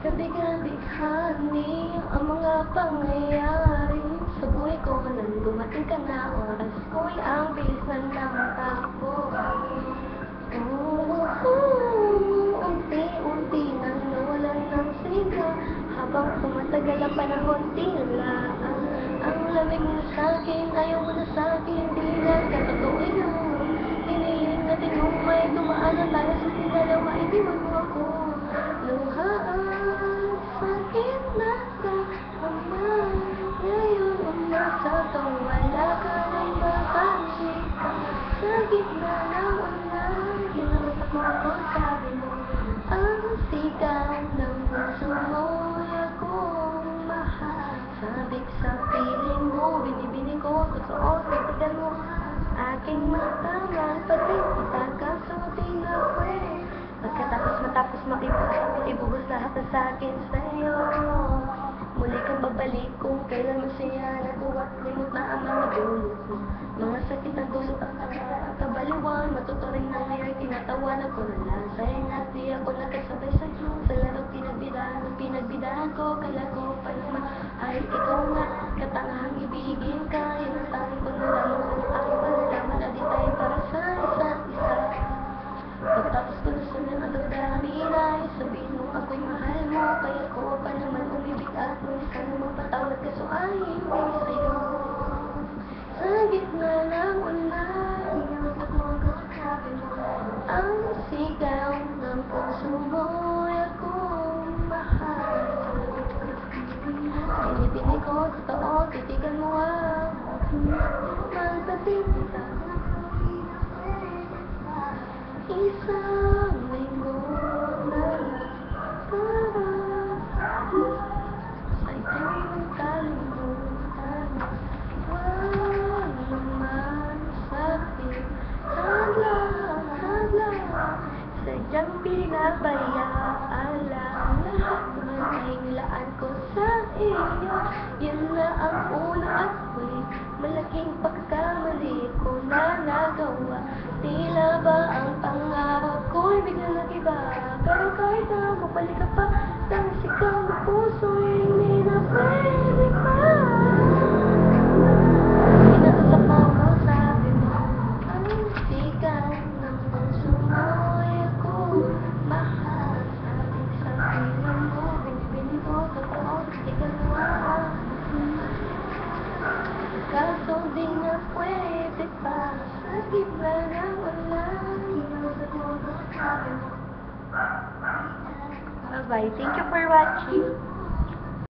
Kabigan-bighani ang mga pangyayari. Sa buhay ko nang dumating ka na Oras ko'y ang bilis na ng takbo Oh, oh, unti-unti nang nawalan ng siga. Habang tumatagal ang panahon tila ang, ang lamig mo sa akin, ayaw mo na sa akin Di na katotoo yun Hiniling natin kung may dumaan na tayo sa sinalawa Iniwan mo ako Sa gitna ng ulan Kinakatak mo ako sabi mo Ang sigaw ng puso mo'y akong Sabik sa piling mo Binibini ko totoo Titigan mo aking mata Magpating kita kaso di na pwede Pagkatapos matapos makipag Ibubos lahat na sa akin sa'yo Muli kang babalik kung kailan masaya Natuwa at ko na lang Sa'yo nga di ako nakasabay sa'yo Sa laro pinagbidahan Pinagbidahan ko Kala ko pa naman ay ikaw nga. Katangahang ibigin ka Isang linggo na para sa iyong kalimutan Wala naman sakit Hadlang, hadlang Sadyang pinabayaan lang Lahat ay nilaan ko sa iyo Malaking pagkamali ko na nagawa. Tila ba ang pangarap ko'y biglang nag-iba? Pero kahit na mabalik ka pa Dahil sigaw ng puso'y hindi Kaso di na pwede pa Sa gitna ng ulan Kinusap mo ako, sabi mo Bye-bye. Thank you for watching.